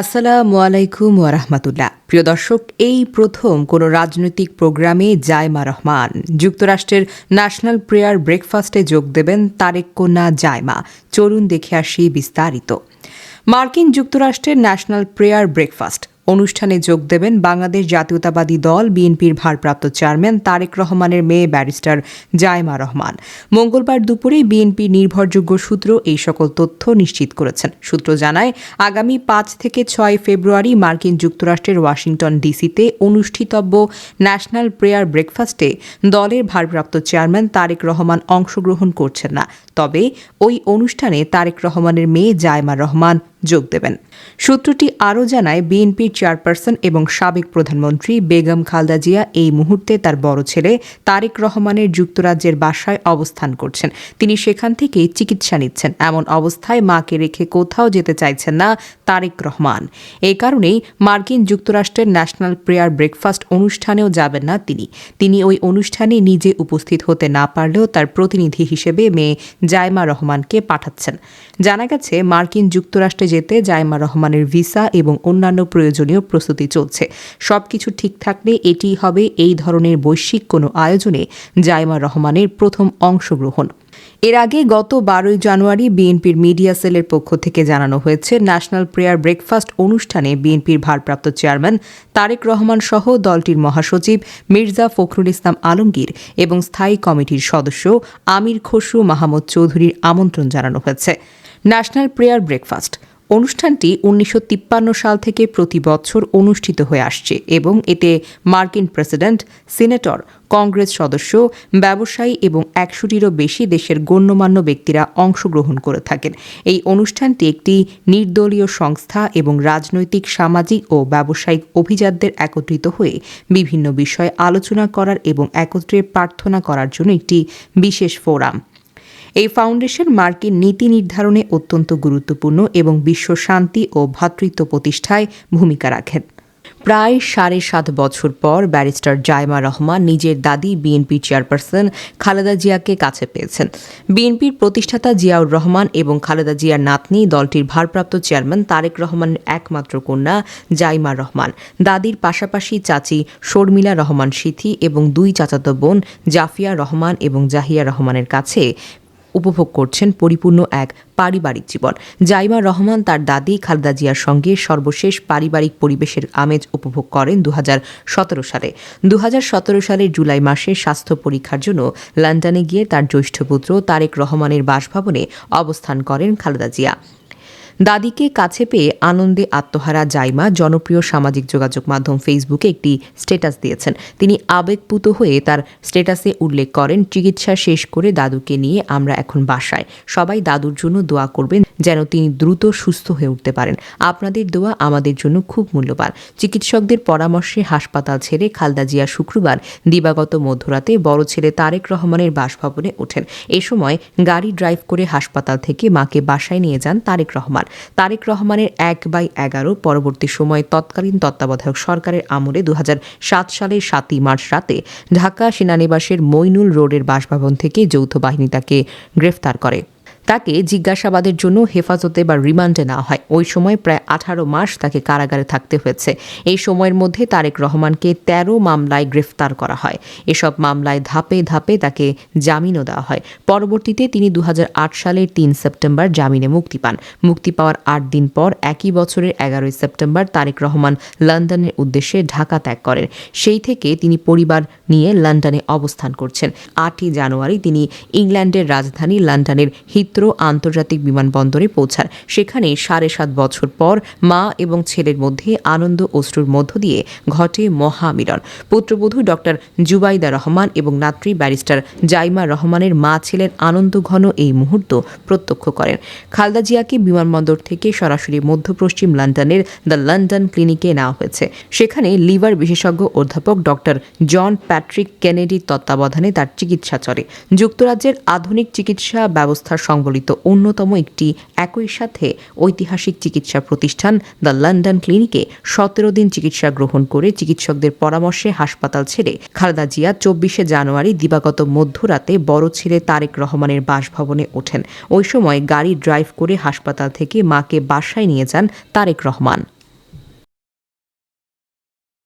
আসসালামু আলাইকুম ওয়ারাহমাতুল্লাহ প্রিয় দর্শক, এই প্রথম কোনো রাজনৈতিক প্রোগ্রামে জায়মা রহমান। যুক্তরাষ্ট্রের ন্যাশনাল প্রেয়ার ব্রেকফাস্টে যোগ দেবেন তারেক কন্যা জায়মা চলুন দেখে আসি বিস্তারিত। মার্কিন যুক্তরাষ্ট্রের ন্যাশনাল প্রেয়ার ব্রেকফাস্ট। অনুষ্ঠানে যোগ দেবেন বাংলাদেশ জাতীয়তাবাদী দল, বিএনপির ভারপ্রাপ্ত চেয়ারম্যান তারেক রহমানের মেয়ে ব্যারিস্টার জায়মা রহমান। মঙ্গলবার দুপুরে বিএনপি নির্ভরযোগ্য সূত্র এই সকল তথ্য নিশ্চিত করেছেন। সূত্র জানায়, আগামী পাঁচ থেকে ছয় ফেব্রুয়ারি মার্কিন যুক্তরাষ্ট্রের ওয়াশিংটন ডিসিতে অনুষ্ঠিতব্য ন্যাশনাল প্রেয়ার ব্রেকফাস্টে দলের ভারপ্রাপ্ত চেয়ারম্যান তারেক রহমান অংশগ্রহণ করছেন না। তবে ওই অনুষ্ঠানে তারেক রহমানের মেয়ে জায়মা রহমান যোগ দেবেন। সূত্রটি আরও জানায়, বিএনপির চেয়ারপারসন এবং সাবেক প্রধানমন্ত্রী বেগম খালদা জিয়া এই মুহূর্তে তার বড় ছেলে তারেক রহমানের যুক্তরাজ্যের বাসায় অবস্থান করছেন। তিনি সেখান থেকে চিকিৎসা নিচ্ছেন। এমন অবস্থায় মাকে রেখে কোথাও যেতে চাইছেন না তারেক রহমান। এই কারণেই মার্কিন যুক্তরাষ্ট্রের ন্যাশনাল প্রেয়ার ব্রেকফাস্ট অনুষ্ঠানেও যাবেন না তিনি। তিনি ওই অনুষ্ঠানে নিজে উপস্থিত হতে না পারলেও তার প্রতিনিধি হিসেবে মেয়ে জায়মা রহমানকে পাঠাচ্ছেন। জানা গেছে, মার্কিন যুক্তরাষ্ট্রে যেতে জায়মা রহমানের ভিসা এবং অন্যান্য প্রয়োজনীয় প্রস্তুতি চলছে। সবকিছু ঠিক থাকলে এটি হবে এই ধরনের বৈশ্বিক কোনো আয়োজনে জায়মা রহমানের প্রথম অংশগ্রহণ। এর আগে গত বারোই জানুয়ারি বিএনপির মিডিয়া সেলের পক্ষ থেকে জানানো হয়েছে, ন্যাশনাল প্রেয়ার ব্রেকফাস্ট অনুষ্ঠানে বিএনপির ভারপ্রাপ্ত চেয়ারম্যান তারেক রহমান সহ দলটির মহাসচিব মির্জা ফখরুল ইসলাম আলমগীর এবং স্থায়ী কমিটির সদস্য আমির খসরু মাহমুদ চৌধুরীর আমন্ত্রণ জানানো হয়েছে। ন্যাশনাল প্রেয়ার ব্রেকফাস্ট অনুষ্ঠানটি উনিশশো তিপ্পান্ন সাল থেকে প্রতি বছর অনুষ্ঠিত হয়ে আসছে এবং এতে মার্কিন প্রেসিডেন্ট, সিনেটর, কংগ্রেস সদস্য, ব্যবসায়ী এবং একশোটিরও বেশি দেশের গণ্যমান্য ব্যক্তিরা অংশগ্রহণ করে থাকেন। এই অনুষ্ঠানটি একটি নির্দলীয় সংস্থা এবং রাজনৈতিক, সামাজিক ও ব্যবসায়িক অভিজাতদের একত্রিত হয়ে বিভিন্ন বিষয়ে আলোচনা করার এবং একত্রে প্রার্থনা করার জন্য একটি বিশেষ ফোরাম। এই ফাউন্ডেশন মার্কিন নীতি নির্ধারণে অত্যন্ত গুরুত্বপূর্ণ এবং বিশ্ব শান্তি ও ভ্রাতৃত্ব প্রতিষ্ঠায় ভূমিকা রাখেন। প্রায় সাড়ে সাত বছর পর ব্যারিস্টার জায়মা রহমান নিজের দাদি বিএনপি চেয়ারপারসন খালেদা জিয়াকে কাছে পেয়েছেন। বিএনপির প্রতিষ্ঠাতা জিয়াউর রহমান এবং খালেদা জিয়ার নাতনি দলটির ভারপ্রাপ্ত চেয়ারম্যান তারেক রহমানের একমাত্র কন্যা জাইমা রহমান। দাদির পাশাপাশি চাচি শর্মিলা রহমান সিথি এবং দুই চাচাতো বোন জাফিয়া রহমান এবং জাহিয়া রহমানের কাছে উপভোগ করছেন পরিপূর্ণ এক পারিবারিক জীবন। জাইমা রহমান তার দাদি খালেদা জিয়ার সঙ্গে সর্বশেষ পারিবারিক পরিবেশের আমেজ উপভোগ করেন দু হাজার সতেরো সালে। দু হাজার সতেরো সালের জুলাই মাসে স্বাস্থ্য পরীক্ষার জন্য লন্ডনে গিয়ে তার জ্যৈষ্ঠ পুত্র তারেক রহমানের বাসভবনে অবস্থান করেন খালেদা জিয়া। দাদিকে কাছে পেয়ে আনন্দে আত্মহারা জাইমা জনপ্রিয় সামাজিক যোগাযোগ মাধ্যম ফেসবুকে একটি স্ট্যাটাস দিয়েছেন। তিনি আবেগপুত হয়ে তার স্ট্যাটাসে উল্লেখ করেন, চিকিৎসা শেষ করে দাদুকে নিয়ে আমরা এখন বাসায়। সবাই দাদুর জন্য দোয়া করবেন যেন তিনি দ্রুত সুস্থ হয়ে উঠতে পারেন। আপনাদের দোয়া আমাদের জন্য খুব মূল্যবান। চিকিৎসকদের পরামর্শে হাসপাতাল ছেড়ে খালদা জিয়া শুক্রবার দিবাগত মধ্যরাতে বড় ছেলে তারেক রহমানের বাসভবনে ওঠেন। এ সময় গাড়ি ড্রাইভ করে হাসপাতাল থেকে মাকে বাসায় নিয়ে যান তারেক রহমান। তারেক রহমানের এক বাই এগারো পরবর্তী সময়ে তৎকালীন তত্ত্বাবধায়ক সরকারের আমলে দু সাত সালের সাতই মার্চ রাতে ঢাকা সেনানিবাসের মইনুল রোডের বাসভবন থেকে যৌথ বাহিনী তাকে গ্রেফতার করে। তাকে জিজ্ঞাসাবাদের জন্য হেফাজতে বা রিমান্ডে নেওয়া হয়। ওই সময় প্রায় আঠারো মাস তাকে কারাগারে থাকতে হয়েছে। এই সময়ের মধ্যে তারেক রহমানকে ১৩ মামলায় গ্রেফতার করা হয়। এসব মামলায় ধাপে ধাপে তাকে জামিনও দেওয়া হয়। পরবর্তীতে তিনি দু হাজার আট সালের তিন সেপ্টেম্বর জামিনে মুক্তি পান। মুক্তি পাওয়ার আট দিন পর একই বছরের এগারোই সেপ্টেম্বর তারেক রহমান লন্ডনের উদ্দেশ্যে ঢাকা ত্যাগ করেন। সেই থেকে তিনি পরিবার নিয়ে লন্ডনে অবস্থান করছেন। আটই জানুয়ারি তিনি ইংল্যান্ডের রাজধানী লন্ডনের হিত্রো আন্তর্জাতিক বিমানবন্দরে পৌঁছান সেখানে সাড়ে সাত বছর পর মা এবং ছেলের মধ্যে আনন্দ অশ্রুর মধ্য দিয়ে ঘটে মহামিলন। পুত্রবধূ ডক্টর জুবাইদা রহমান এবং নাত্রী ব্যারিস্টার জাইমা রহমানের মা ছেলের আনন্দঘন এই মুহূর্ত প্রত্যক্ষ করেন। খালদা জিয়াকে বিমানবন্দর থেকে সরাসরি মধ্য পশ্চিম লন্ডনের দ্য লন্ডন ক্লিনিকে নেওয়া হয়েছে। সেখানে লিভার বিশেষজ্ঞ অধ্যাপক ডক্টর জন প্যাট্রিক কেনেডির তত্ত্বাবধানে তার চিকিৎসা চলে। যুক্তরাজ্যের আধুনিক চিকিৎসা ব্যবস্থা ব্যবস্থার সংবলিত অন্যতম একটি একই সাথে ঐতিহাসিক চিকিৎসা প্রতিষ্ঠান দ্য লন্ডন ক্লিনিকে সতেরো দিন চিকিৎসা গ্রহণ করে চিকিৎসকদের পরামর্শে হাসপাতাল ছেড়ে খালেদা জিয়া চব্বিশে জানুয়ারি দিবাগত মধ্যরাতে বড় ছেলে তারেক রহমানের বাসভবনে ওঠেন। ওই সময় গাড়ি ড্রাইভ করে হাসপাতাল থেকে মাকে বাসায় নিয়ে যান তারেক রহমান।